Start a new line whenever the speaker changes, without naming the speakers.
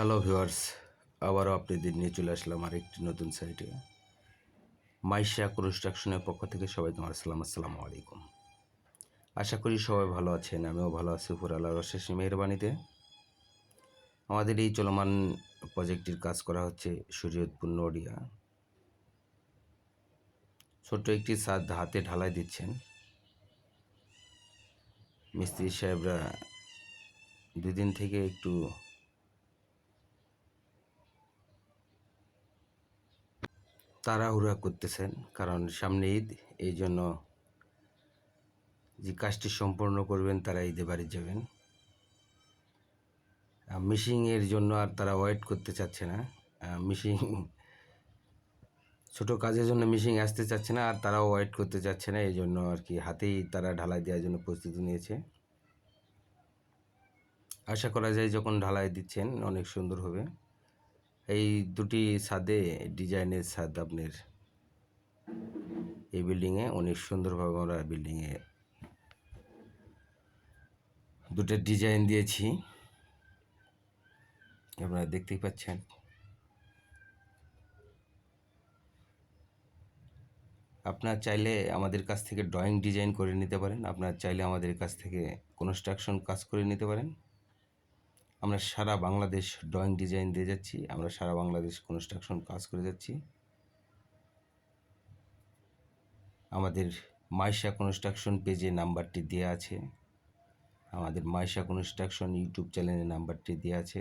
Hello viewers আবারও আপনাদের নিয়ে চলে আসলাম আরেকটি নতুন সাইটে মাইশা কনস্ট্রাকশনের পক্ষ থেকে সবাইকে আমার সালাম, আসসালামু আলাইকুম। আশা করি সবাই ভালো আছেন, আমিও ভালো আছি। উপর আল্লাহর অশেষ মেহরবানিতে। আমাদের এই চলমান প্রজেক্টটির কাজ করা হচ্ছে শরীয়তপুর নডিয়া ছোট্ট একটি ছাদ হাতে ঢালাই দিচ্ছেন। মিস্ত্রি সাহেবরা দুদিন থেকে একটু তাড়াহুড়া করতেছেন, কারণ সামনে ঈদ, এই জন্য যে কাজটি সম্পন্ন করবেন তারা ঈদে বাড়ি যাবেন। মিশিংয়ের জন্য আর তারা ওয়েট করতে চাচ্ছে না। মিশিং ছোট কাজের জন্য মিশিং আসতে চাচ্ছে না, আর তারাও ওয়েট করতে চাচ্ছে না, এই জন্য আর কি হাতেই তারা ঢালাই দেওয়ার জন্য প্রস্তুতি নিয়েছে। আশা করা যায় যখন ঢালাই দিচ্ছেন, অনেক সুন্দর হবে। এই দুটি ছাদে ডিজাইনের ছাদ আপনার। এই বিল্ডিংয়ে অনেক সুন্দরভাবে আমরা বিল্ডিংয়ে দুটো ডিজাইন দিয়েছি। আপনারা দেখতেই পাচ্ছেন। আপনার চাইলে আমাদের কাছ থেকে ড্রয়িং ডিজাইন করে নিতে পারেন। আপনার চাইলে আমাদের কাছ থেকে কনস্ট্রাকশন কাজ করে নিতে পারেন। আমরা সারা বাংলাদেশ ড্রয়িং ডিজাইন দিয়ে যাচ্ছি, আমরা সারা বাংলাদেশ কনস্ট্রাকশন কাজ করে যাচ্ছি। আমাদের মাইশা কনস্ট্রাকশন পেজে নাম্বারটি দেওয়া আছে। আমাদের মাইশা কনস্ট্রাকশন ইউটিউব চ্যানেলে নাম্বারটি দেওয়া আছে।